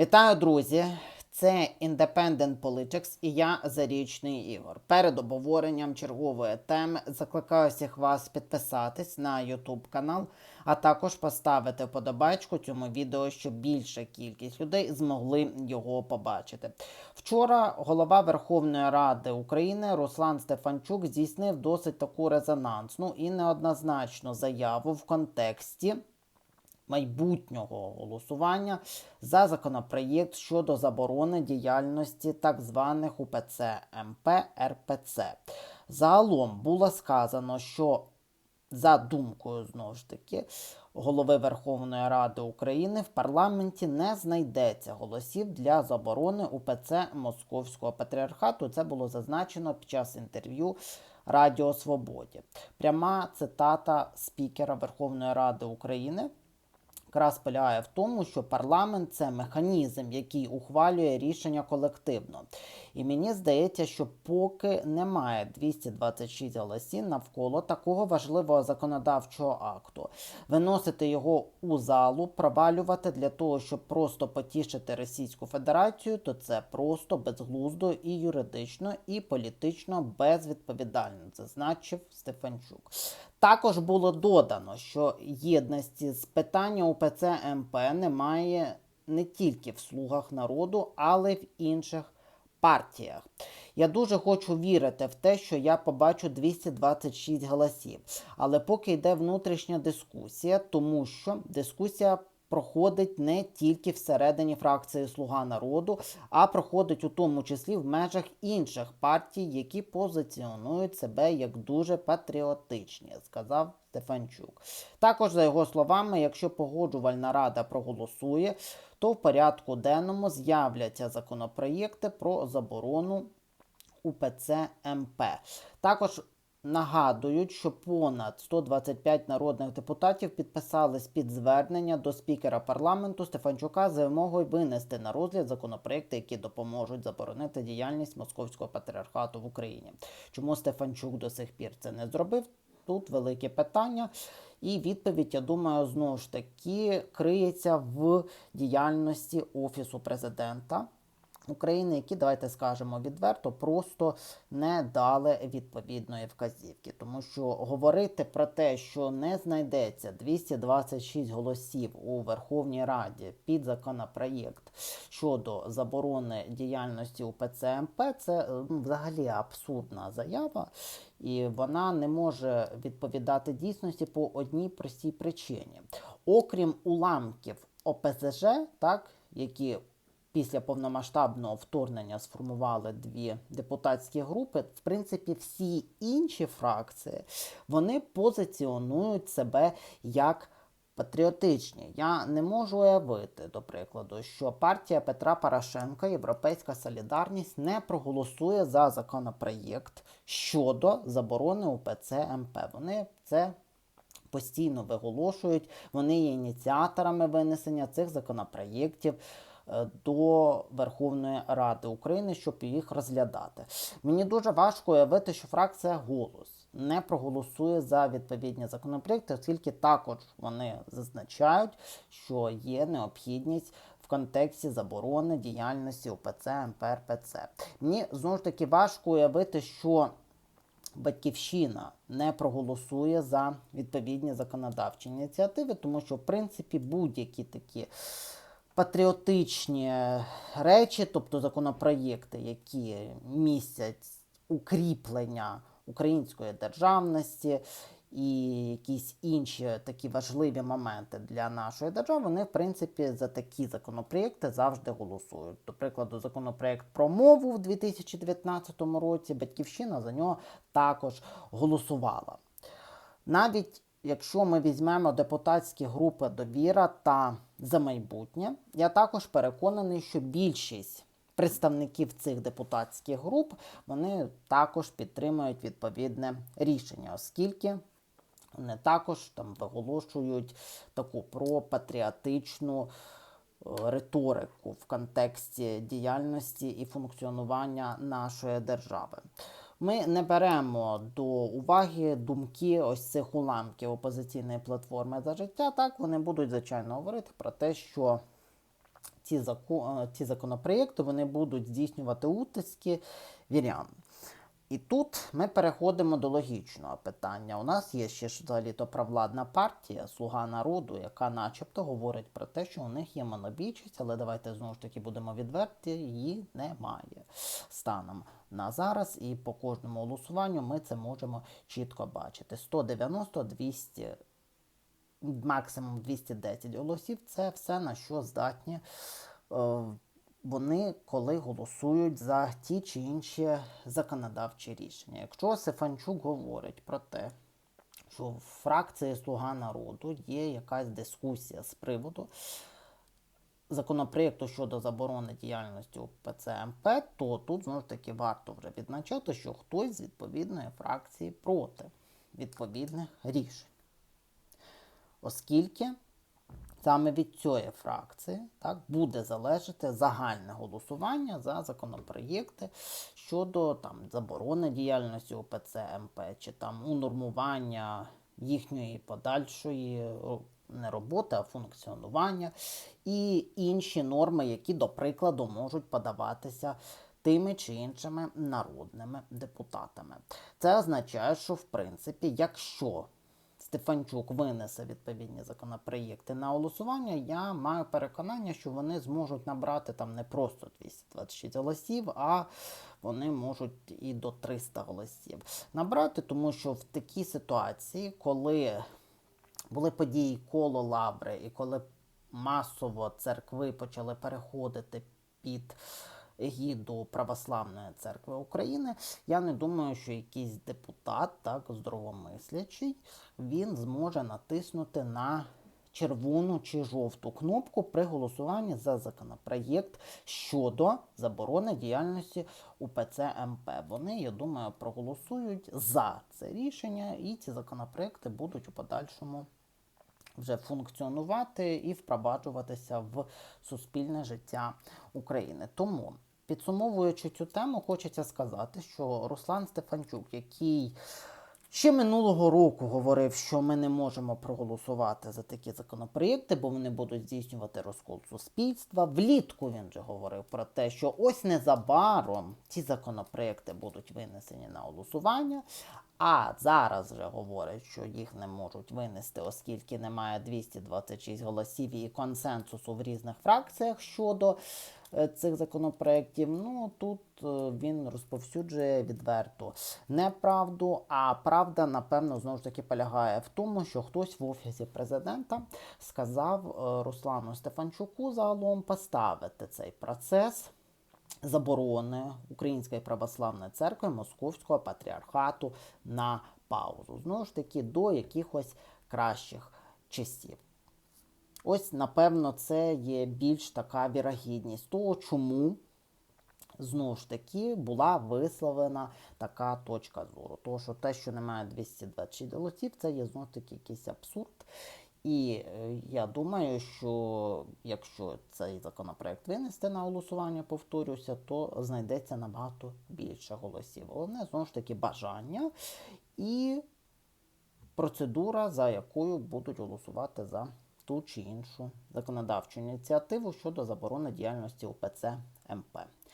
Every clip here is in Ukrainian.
Вітаю, друзі! Це Independent Politics і я Зарічний Ігор. Перед обговоренням чергової теми закликаю всіх вас підписатись на YouTube канал, а також поставити вподобайку цьому відео, щоб більша кількість людей змогли його побачити. Вчора голова Верховної Ради України Руслан Стефанчук здійснив досить таку резонансну і неоднозначну заяву в контексті майбутнього голосування за законопроєкт щодо заборони діяльності так званих УПЦ МП РПЦ. Загалом було сказано, що за думкою знову ж таки голови Верховної Ради України в парламенті не знайдеться голосів для заборони УПЦ Московського патріархату. Це було зазначено під час інтерв'ю Радіо Свободі. Пряма цитата спікера Верховної Ради України якраз полягає в тому, що парламент це механізм, який ухвалює рішення колективно. І мені здається, що поки немає 226 голосів навколо такого важливого законодавчого акту, виносити його у залу, провалювати для того, щоб просто потішити Російську Федерацію, то це просто безглуздо і юридично, і політично безвідповідально, зазначив Стефанчук. Також було додано, що єдності з питання УПЦ МП немає не тільки в слугах народу, але й в інших партіях. Я дуже хочу вірити в те, що я побачу 226 голосів. Але поки йде внутрішня дискусія, тому що дискусія проходить не тільки всередині фракції Слуга народу, а проходить у тому числі в межах інших партій, які позиціонують себе як дуже патріотичні, сказав Стефанчук. Також, за його словами, якщо погоджувальна рада проголосує, то в порядку денному з'являться законопроєкти про заборону УПЦ МП. Також Нагадують, що понад 125 народних депутатів підписались під звернення до спікера парламенту Стефанчука за вимогою винести на розгляд законопроекти, які допоможуть заборонити діяльність московського патріархату в Україні. Чому Стефанчук до сих пір це не зробив? Тут велике питання. І відповідь, я думаю, знову ж таки криється в діяльності Офісу президента. України, які, давайте скажемо відверто, просто не дали відповідної вказівки. Тому що говорити про те, що не знайдеться 226 голосів у Верховній Раді під законопроєкт щодо заборони діяльності у ПЦМП, це ну, взагалі абсурдна заява. І вона не може відповідати дійсності по одній простій причині. Окрім уламків ОПЗЖ, так, які після повномасштабного вторгнення сформували дві депутатські групи. В принципі, всі інші фракції вони позиціонують себе як патріотичні. Я не можу уявити, до прикладу, що партія Петра Порошенка, Європейська Солідарність не проголосує за законопроєкт щодо заборони УПЦ МП. Вони це. Постійно виголошують, вони є ініціаторами винесення цих законопроєктів. Е, до Верховної Ради України, щоб їх розглядати. Мені дуже важко уявити, що фракція голос не проголосує за відповідні законопроекти, оскільки також вони зазначають, що є необхідність. В контексті заборони діяльності УПЦ МПРПЦ. Мені знову ж таки важко уявити, що Батьківщина не проголосує за відповідні законодавчі ініціативи, тому що, в принципі, будь-які такі патріотичні речі, тобто законопроєкти, які містять укріплення української державності і якісь інші такі важливі моменти для нашої держави, вони, в принципі, за такі законопроєкти завжди голосують. До прикладу, законопроєкт про мову в 2019 році Батьківщина за нього також голосувала. Навіть якщо ми візьмемо депутатські групи довіра та за майбутнє, я також переконаний, що більшість представників цих депутатських груп вони також підтримують відповідне рішення, оскільки вони також там виголошують таку пропатріотичну е, риторику в контексті діяльності і функціонування нашої держави. Ми не беремо до уваги думки ось цих уламків опозиційної платформи за життя. Так вони будуть звичайно говорити про те, що ці, е, ці законопроєкти вони будуть здійснювати утиски вірян. І тут ми переходимо до логічного питання. У нас є ще взагалі-то провладна партія, Слуга народу, яка начебто говорить про те, що у них є монобільшість, але давайте знову ж таки будемо відверті, її немає станом на зараз. І по кожному голосуванню ми це можемо чітко бачити. 190, 200, максимум 210 голосів це все на що здатні. е, вони коли голосують за ті чи інші законодавчі рішення. Якщо Сефанчук говорить про те, що в фракції Слуга народу є якась дискусія з приводу законопроєкту щодо заборони діяльності УПЦ МП, то тут знову ж таки варто вже відзначати, що хтось з відповідної фракції проти відповідних рішень. Оскільки саме від цієї фракції так, буде залежати загальне голосування за законопроєкти щодо там, заборони діяльності УПЦ МП чи там унормування їхньої подальшої не роботи, а функціонування і інші норми, які, до прикладу, можуть подаватися тими чи іншими народними депутатами. Це означає, що в принципі, якщо Стефанчук винесе відповідні законопроєкти на голосування, я маю переконання, що вони зможуть набрати там не просто 226 голосів, а вони можуть і до 300 голосів набрати, тому що в такій ситуації, коли були події коло Лаври, і коли масово церкви почали переходити під егіду Православної церкви України, я не думаю, що якийсь депутат, так здоровомислячий, він зможе натиснути на червону чи жовту кнопку при голосуванні за законопроєкт щодо заборони діяльності УПЦ МП. Вони, я думаю, проголосують за це рішення, і ці законопроекти будуть у подальшому вже функціонувати і впроваджуватися в суспільне життя України. Тому, підсумовуючи цю тему, хочеться сказати, що Руслан Стефанчук, який ще минулого року говорив, що ми не можемо проголосувати за такі законопроєкти, бо вони будуть здійснювати розкол суспільства. Влітку він вже говорив про те, що ось незабаром ці законопроєкти будуть винесені на голосування. А зараз вже говорять, що їх не можуть винести, оскільки немає 226 голосів і консенсусу в різних фракціях щодо цих законопроєктів. Ну тут е, він розповсюджує відверту неправду. А правда, напевно, знову ж таки полягає в тому, що хтось в офісі президента сказав е, Руслану Стефанчуку загалом поставити цей процес заборони Української православної церкви Московського патріархату на паузу. Знову ж таки, до якихось кращих часів. Ось, напевно, це є більш така вірогідність того, чому. Знову ж таки була висловлена така точка зору. Тому що те, що немає 226 голосів, це є знову таки якийсь абсурд. І е, я думаю, що якщо цей законопроект винести на голосування, повторюся, то знайдеться набагато більше голосів. Головне, знову ж таки, бажання і процедура, за якою будуть голосувати за ту чи іншу законодавчу ініціативу щодо заборони діяльності УПЦ МП.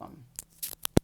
Um.